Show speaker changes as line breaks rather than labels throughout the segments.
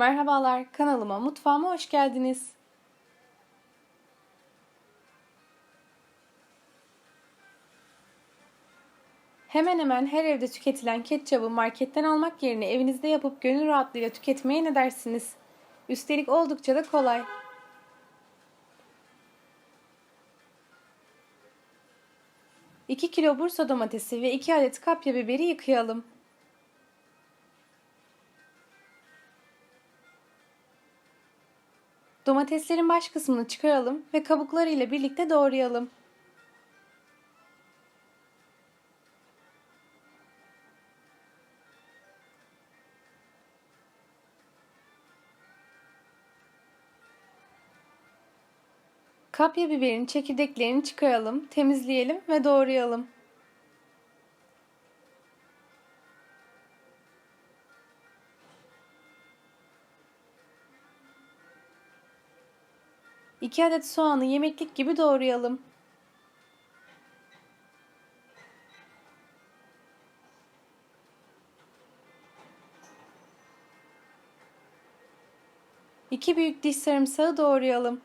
Merhabalar, kanalıma, mutfağıma hoş geldiniz. Hemen hemen her evde tüketilen ketçabı marketten almak yerine evinizde yapıp gönül rahatlığıyla tüketmeye ne dersiniz? Üstelik oldukça da kolay. İki kilo Bursa domatesi ve 2 adet kapya biberi yıkayalım. Domateslerin baş kısmını çıkaralım ve kabuklarıyla birlikte doğrayalım. Kapya biberin çekirdeklerini çıkaralım, temizleyelim ve doğrayalım. İki adet soğanı yemeklik gibi doğrayalım. İki büyük diş sarımsağı doğrayalım.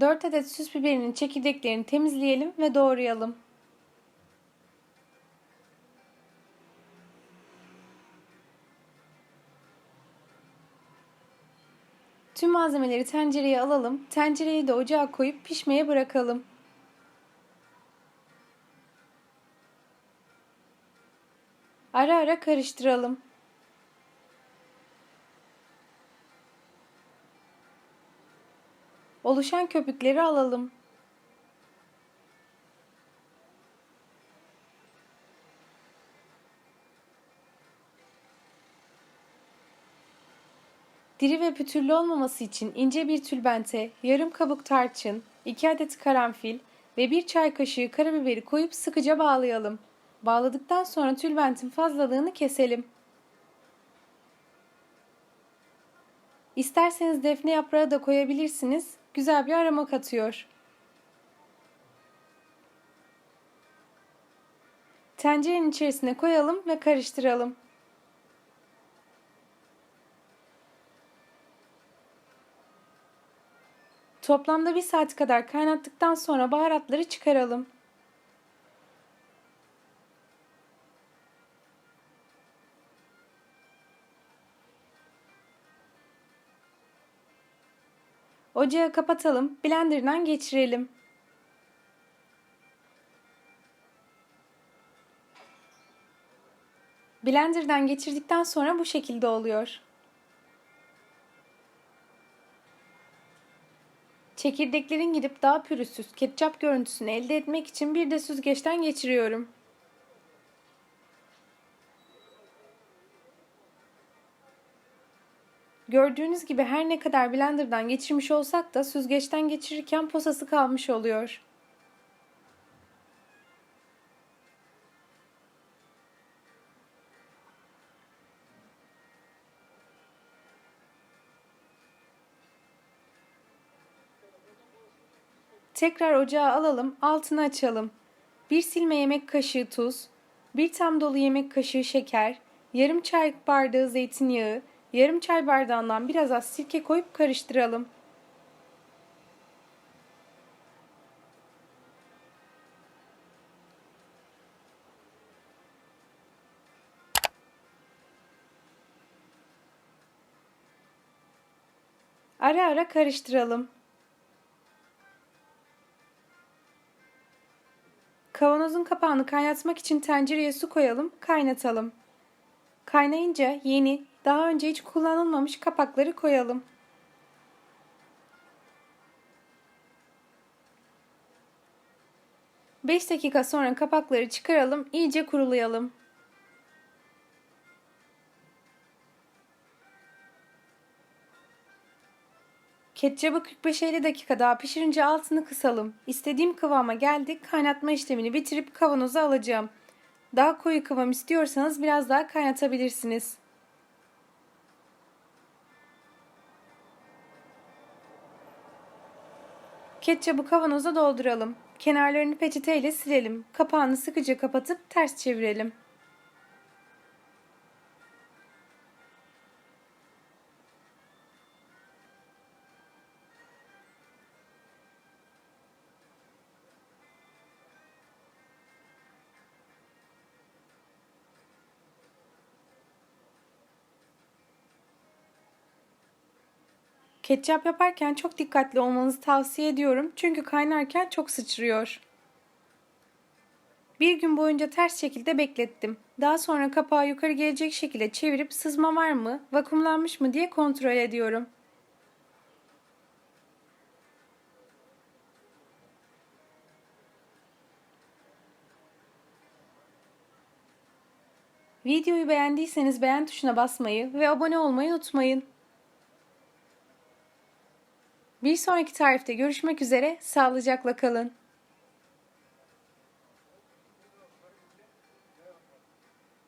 Dört adet süs biberinin çekirdeklerini temizleyelim ve doğrayalım. Tüm malzemeleri tencereye alalım. Tencereyi de ocağa koyup pişmeye bırakalım. Ara ara karıştıralım. Oluşan köpükleri alalım. Diri ve pütürlü olmaması için ince bir tülbente, yarım kabuk tarçın, 2 adet karanfil ve 1 çay kaşığı karabiberi koyup sıkıca bağlayalım. Bağladıktan sonra tülbentin fazlalığını keselim. İsterseniz defne yaprağı da koyabilirsiniz. Güzel bir aroma katıyor. Tencerenin içerisine koyalım ve karıştıralım. Toplamda bir saat kadar kaynattıktan sonra baharatları çıkaralım. Ocağı kapatalım, blenderdan geçirelim. Blenderdan geçirdikten sonra bu şekilde oluyor. Çekirdeklerin gidip daha pürüzsüz ketçap görüntüsünü elde etmek için bir de süzgeçten geçiriyorum. Gördüğünüz gibi her ne kadar blenderdan geçirmiş olsak da süzgeçten geçirirken posası kalmış oluyor. Tekrar ocağa alalım, altını açalım. Bir silme yemek kaşığı tuz, bir tam dolu yemek kaşığı şeker, yarım çay bardağı zeytinyağı, yarım çay bardağından biraz az sirke koyup karıştıralım. Ara ara karıştıralım. Kavanozun kapağını kaynatmak için tencereye su koyalım, kaynatalım. Kaynayınca yeni, daha önce hiç kullanılmamış kapakları koyalım. 5 dakika sonra kapakları çıkaralım, iyice kurulayalım. Ketçabı 45-50 dakika daha pişirince altını kısalım. İstediğim kıvama geldi. Kaynatma işlemini bitirip kavanoza alacağım. Daha koyu kıvam istiyorsanız biraz daha kaynatabilirsiniz. Ketçabı kavanoza dolduralım. Kenarlarını peçeteyle silelim. Kapağını sıkıca kapatıp ters çevirelim. Ketçap yaparken çok dikkatli olmanızı tavsiye ediyorum çünkü kaynarken çok sıçrıyor. Bir gün boyunca ters şekilde beklettim. Daha sonra kapağı yukarı gelecek şekilde çevirip sızma var mı, vakumlanmış mı diye kontrol ediyorum. Videoyu beğendiyseniz beğen tuşuna basmayı ve abone olmayı unutmayın. Bir sonraki tarifte görüşmek üzere, sağlıcakla kalın.